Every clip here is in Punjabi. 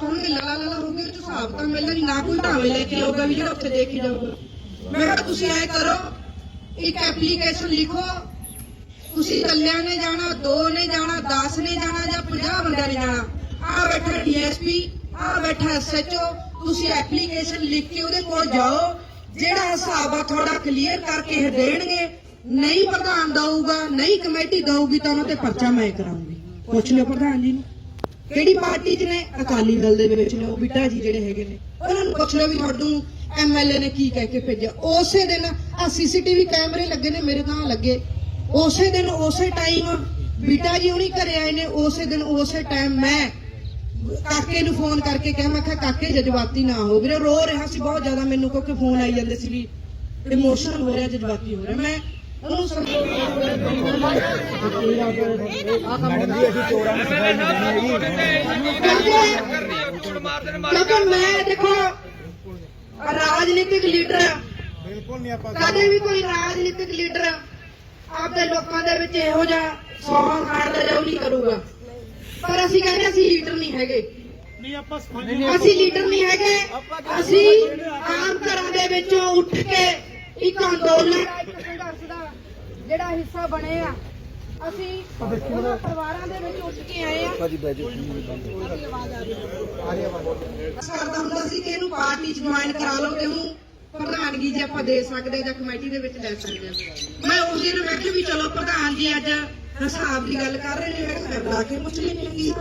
ਪਾਉਣਗੇ ਲਾਲਾ ਲਾਲਾ ਹੋਗੇ ਤੇ ਹਿਸਾਬ ਤਾਂ ਮਿਲਣਾ ਨਹੀਂ, ਨਾ ਕੋਈ ਢਾਵੇ ਲੈ ਕੇ ਆਊਗਾ ਵੀ ਜਿਹੜਾ ਉੱਥੇ ਦੇਖੀ ਜਾਊਗਾ। ਮੈਂ ਕਿਹਾ, ਤੁਸੀਂ ਐ ਕਰੋ, ਇੱਕ ਐਪਲੀਕੇਸ਼ਨ ਲਿਖੋ, ਤੁਸੀਂ ਇਕੱਲਿਆਂ ਨੇ ਜਾਣਾ, ਦੋ ਨੇ ਜਾਣਾ 10 ਨੇ ਜਾਣਾ ਜਾਂ 50 ਬੰਦਿਆਂ ਨੇ ਜਾਣਾ ਆ ਬੈਠਾ ਡੀਐਸਪੀ ਆ ਬੈਠਾ ਐਸਐਚਓ, ਤੁਸੀਂ ਐਪਲੀਕੇਸ਼ਨ ਲਿਖ ਕੇ ਉਹਦੇ ਕੋਲ ਜਾਓ, ਜਿਹੜਾ ਹਿਸਾਬ ਆ ਤੁਹਾਡਾ ਕਲੀਅਰ ਕਰਕੇ ਇਹ ਦੇਣਗੇ, ਨਹੀਂ ਪ੍ਰਧਾਨ ਦਊਗਾ, ਨਹੀਂ ਕਮੇਟੀ ਦਊਗੀ ਤਾਂ ਉਹਨਾਂ ਤੇ ਪਰਚਾ ਮੈਂ ਕਰਾਉਂਗੀ। ਪੁੱਛ ਲਿਓ ਪ੍ਰਧਾਨ ਜੀ ਨੂੰ। ਕਿਹੜੀ ਪਾਰਟੀ 'ਚ ਨੇ? ਅਕਾਲੀ ਦਲ ਦੇ ਵਿੱਚ ਨੇ, ਉਹ ਬਿੱਟਾ ਜੀ ਜਿਹੜੇ ਹੈਗੇ ਨੇ। ਉਹਨਾਂ ਨੂੰ ਪੁੱਛ ਲਿਓ ਵੀ ਤੁਹਾਨੂੰ ਐਮਐਲਏ ਨੇ ਕੀ ਕਹਿ ਕੇ ਭੇਜਿਆ। ਉਸੇ ਦਿਨ ਆ ਸੀਸੀਟੀਵੀ ਕੈਮਰੇ ਲੱਗੇ ਨੇ, ਮੇਰੇ ਤਾਂ ਲੱਗੇ। ਉਸੇ ਦਿਨ, ਉਸੇ ਟਾਈਮ ਬੀਟਾ ਜੀ ਹੁਣੀ ਘਰੇ ਆਏ ਨੇ, ਉਸੇ ਦਿਨ, ਉਸੇ ਟਾਈਮ ਮੈਂ ਕਾਕੇ ਨੂੰ ਫੋਨ ਕਰਕੇ ਕਿਹਾ, ਮੈਂ ਕਿਹਾ, ਕਾਕੇ, ਜਜ਼ਬਾਤੀ ਨਾ ਹੋ ਵੀਰੇ, ਰੋ ਰਿਹਾ ਸੀ ਬਹੁਤ ਜ਼ਿਆਦਾ ਮੈਨੂੰ, ਕਿਉਂਕਿ ਫੋਨ ਆਈ ਜਾਂਦੇ ਸੀ ਵੀ ਇਮੋਸ਼ਨਲ ਹੋ ਰਿਹਾ, ਜਜ਼ਬਾਤੀ ਹੋ ਰਿਹਾ। ਮੈਂ ਕਿਉਂਕਿ ਮੈਂ ਦੇਖੋ ਰਾਜਨੀਤਿਕ ਲੀਡਰ ਬਿਲਕੁਲ ਨਹੀਂ ਆਪਾਂ ਕਦੇ ਵੀ ਕੋਈ ਰਾਜਨੀਤਿਕ ਲੀਡਰ ਆਪਦੇ ਲੋਕਾਂ ਦੇ ਵਿੱਚ ਇਹੋ ਜਿਹਾ ਸੌਂ ਖਾਣ ਦਾ ਜਾਉ ਨਹੀਂ ਕਰੂਗਾ। ਪਰ ਅਸੀਂ ਕਹਿੰਦੇ ਅਸੀਂ ਲੀਡਰ ਨਹੀਂ ਹੈਗੇ। ਨਹੀਂ ਆਪਾਂ ਅਸੀਂ ਲੀਡਰ ਨਹੀਂ ਹੈਗੇ। ਅਸੀਂ ਆਮ ਘਰਾਂ ਦੇ ਵਿੱਚੋਂ ਉੱਠ ਕੇ ਇੱਕ ਅੰਦੋਲਨ ਜਿਹੜਾ ਹਿੱਸਾ ਬਣੇ ਆ ਅਸੀਂ ਉਹਨਾਂ ਪਰਿਵਾਰਾਂ ਦੇ ਵਿੱਚ ਉੱਠ ਕੇ ਆਏ ਆ। ਭਾਜੀ ਬੈਜੋ ਕਰਦਾ ਹੁੰਦਾ ਸੀ ਕਿ ਇਹਨੂੰ ਪਾਰਟੀ 'ਚ ਜੁਆਇਨ ਕਰਾ ਲਓ ਤੇ ਉਹਨੂੰ ਪ੍ਰਧਾਨਗੀ ਜੇ ਆਪਾਂ ਦੇ ਸਕਦੇ ਜਾਂ ਕਮੇਟੀ ਦੇ ਵਿੱਚ ਲੈ ਸਕਦੇ ਮੈਂ ਉਸ ਦਿਨ ਮੈਂ ਕਿਹਾ ਵੀ ਚਲੋ ਪ੍ਰਧਾਨ ਜੀ ਅੱਜ ਹਿਸਾਬ ਦੀ ਗੱਲ ਕਰ ਰਹੇ ਨੇ ਮੈਂ ਕਿਹਾ ਬੁਲਾ ਕੇ ਪੁੱਛ ਲੈਂਦੇ ਹਾਂ ਕੀ ਆ।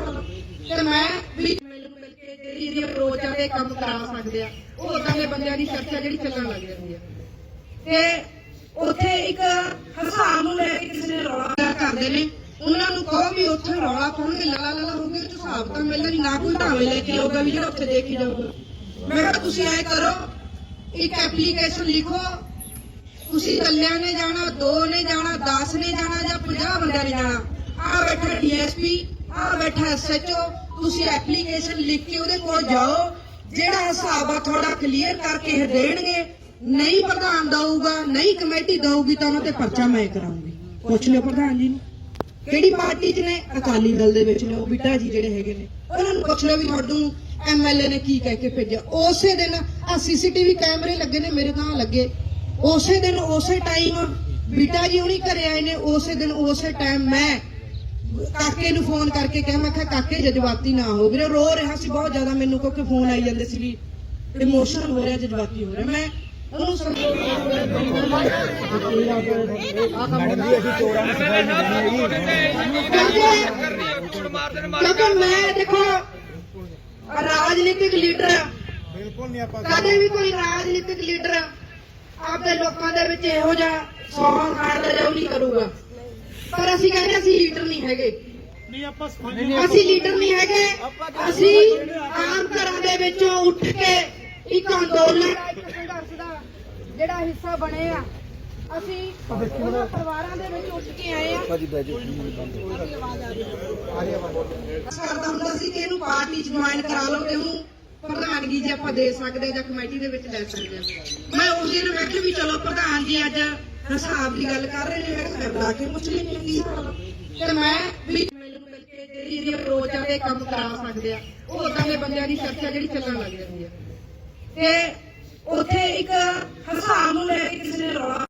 ਤੇ ਮੈਂ ਵੀ ਮੈਨੂੰ ਜਿਹੜੀ ਇਹਦੀ ਅਪਰੋਚ ਆ ਤੇ ਕੰਮ ਕਰਾ ਸਕਦੇ ਆ। ਉਹ ਉਦਾਂ ਦੇ ਬੰਦਿਆਂ ਦੀ ਚਰਚਾ ਜਿਹੜੀ ਚੱਲਣ ਲੱਗ ਜਾਂਦੀ ਆ। ਤੇ ਉੱਥੇ ਇੱਕ ਹਿਸਾਬ ਨੂੰ ਲੈ ਕੇ ਕਿਸੇ ਨੇ ਰੌਲਾ ਕਰਦੇ ਨੇ। ਉਹਨਾਂ ਨੂੰ ਕਹੋ ਵੀ ਉੱਥੇ ਰੌਲਾ ਪਾਉਣਗੇ ਲਾਲਾ ਲਾਲਾ ਹੋਗੇ ਤੇ ਹਿਸਾਬ ਤਾਂ ਮਿਲਣਾ ਨਹੀਂ, ਨਾ ਕੋਈ ਢਾਵੇ ਲੈ ਕੇ ਆਊਗਾ ਵੀ ਜਿਹੜਾ ਉੱਥੇ ਦੇਖੀ ਜਾਊਗਾ। ਮੈਂ ਕਿਹਾ, ਤੁਸੀਂ ਐ ਕਰੋ, ਇੱਕ ਐਪਲੀਕੇਸ਼ਨ ਲਿਖੋ। ਤੁਸੀਂ ਇਕੱਲਿਆਂ ਨੇ ਜਾਣਾ, ਦੋ ਨੇ ਜਾਣਾ 10 ਨੇ ਜਾਣਾ ਜਾਂ 50 ਬੰਦਿਆਂ ਨੇ ਜਾਣਾ। ਆ ਬੈਠਾ ਡੀਐਸਪੀ ਆ ਬੈਠਾ ਐਸਐਚਓ ਤੁਸੀਂ ਐਪਲੀਕੇਸ਼ਨ ਲਿਖ ਕੇ ਉਹਦੇ ਕੋਲ ਜਾਓ। ਜਿਹੜਾ ਹਿਸਾਬ ਆ ਤੁਹਾਡਾ ਕਲੀਅਰ ਕਰਕੇ ਇਹ ਦੇਣਗੇ। ਨਹੀਂ ਪ੍ਰਧਾਨ ਦਊਗਾ, ਨਹੀਂ ਕਮੇਟੀ ਦਊਗੀ ਤਾਂ ਉਹਨਾਂ ਤੇ ਪਰਚਾ ਮੈਂ ਕਰਾਉਂਗੀ ਪੁੱਛ ਲਿਓ ਪ੍ਰਧਾਨ ਜੀ ਨੂੰ। ਕਿਹੜੀ ਪਾਰਟੀ 'ਚ ਨੇ? ਅਕਾਲੀ ਦਲ ਦੇ ਵਿੱਚ ਨੇ, ਉਹ ਬਿੱਟਾ ਜੀ ਜਿਹੜੇ ਹੈਗੇ ਨੇ। ਉਹਨਾਂ ਨੂੰ ਪੁੱਛ ਲਿਓ ਵੀ ਤੁਹਾਨੂੰ ਐਮਐਲਏ ਨੇ ਕੀ ਕਹਿ ਕੇ ਭੇਜਿਆ। ਉਸੇ ਦਿਨ ਆ ਸੀਸੀਟੀਵੀ ਕੈਮਰੇ ਲੱਗੇ ਨੇ, ਮੇਰੇ ਤਾਂ ਲੱਗੇ। ਉਸੇ ਦਿਨ, ਉਸੇ ਟਾਈਮ ਬੀਟਾ ਜੀ ਹੁਣੀ ਘਰੇ ਆਏ ਨੇ, ਉਸੇ ਦਿਨ, ਉਸੇ ਟਾਈਮ ਮੈਂ ਕਾਕੇ ਨੂੰ ਫੋਨ ਕਰਕੇ ਕਿਹਾ, ਮੈਂ ਕਿਹਾ, ਕਾਕੇ, ਜਜ਼ਬਾਤੀ ਨਾ ਹੋ ਵੀਰੇ, ਰੋ ਰਿਹਾ ਸੀ ਬਹੁਤ ਜ਼ਿਆਦਾ ਮੈਨੂੰ, ਕਿਉਂਕਿ ਫੋਨ ਆਈ ਜਾਂਦੇ ਸੀ ਵੀ ਇਮੋਸ਼ਨਲ ਹੋ ਰਿਹਾ, ਜਜ਼ਬਾਤੀ ਹੋ ਰਿਹਾ। ਮੈਂ ਉਹਨੂੰ ਮੈਡਮ ਜੀ ਅਸੀਂ ਚੋਰਾਂ ਨੂੰ ਸਫ਼ਾਈ ਨਹੀਂ ਦੇਣੀ ਕਿਉਂਕਿ ਮੈਂ ਦੇਖੋ ਰਾਜਨੀਤਿਕ ਲੀਡਰ ਬਿਲਕੁਲ ਨਹੀਂ ਆਪਾਂ ਕਦੇ ਵੀ ਕੋਈ ਰਾਜਨੀਤਿਕ ਲੀਡਰ ਆਪਦੇ ਲੋਕਾਂ ਦੇ ਵਿੱਚ ਇਹੋ ਜਿਹਾ ਸੌਂ ਖਾਣ ਦਾ ਜਾਉ ਨਹੀਂ ਕਰੂਗਾ ਪਰ ਅਸੀਂ ਕਹਿੰਦੇ ਅਸੀਂ ਲੀਡਰ ਨਹੀਂ ਹੈਗੇ ਨਹੀਂ, ਆਪਾਂ ਅਸੀਂ ਲੀਡਰ ਨਹੀਂ ਹੈਗੇ। ਅਸੀਂ ਆਮ ਘਰਾਂ ਦੇ ਵਿੱਚੋਂ ਉੱਠ ਕੇ ਇੱਕ ਅੰਦੋਲਨ ਜਿਹੜਾ ਹਿੱਸਾ ਬਣੇ ਆ ਅਸੀਂ ਉਹਨਾਂ ਪਰਿਵਾਰਾਂ ਦੇ ਵਿੱਚ ਉੱਠ ਕੇ ਆਏ ਆ। ਭਾਜੀ ਬੈਜੋ ਕਰਦਾ ਹੁੰਦਾ ਸੀ ਕਿ ਇਹਨੂੰ ਪਾਰਟੀ 'ਚ ਜੁਆਇਨ ਕਰਾ ਲਓ ਤੇ ਉਹਨੂੰ ਪ੍ਰਧਾਨਗੀ ਜੇ ਆਪਾਂ ਦੇ ਸਕਦੇ ਜਾਂ ਕਮੇਟੀ ਦੇ ਵਿੱਚ ਲੈ ਸਕਦੇ ਮੈਂ ਉਸ ਦਿਨ ਮੈਂ ਕਿਹਾ ਵੀ ਚਲੋ ਪ੍ਰਧਾਨ ਜੀ ਅੱਜ ਹਿਸਾਬ ਦੀ ਗੱਲ ਕਰ ਰਹੇ ਨੇ ਮੈਂ ਕਿਹਾ ਬੁਲਾ ਕੇ ਪੁੱਛ ਹਾਂ ਕੀ। ਤੇ ਮੈਂ ਵੀ ਮੈਨੂੰ ਮਿਲ ਕੇ ਜਿਹੜੀ ਇਹਦੀ ਅਪਰੋਚ ਆ ਤੇ ਕੰਮ ਕਰਾ ਸਕਦੇ ਆ। ਉਹ ਉਦਾਂ ਦੇ ਬੰਦਿਆਂ ਦੀ ਚਰਚਾ ਜਿਹੜੀ ਚੱਲਣ ਲੱਗ ਜਾਂਦੀ ਆ। ਤੇ ਉੱਥੇ ਇੱਕ ਹਸਾਮ ਨੂੰ ਲੈ ਕੇ ਕਿਸੇ ਨੇ ਰੌਲਾ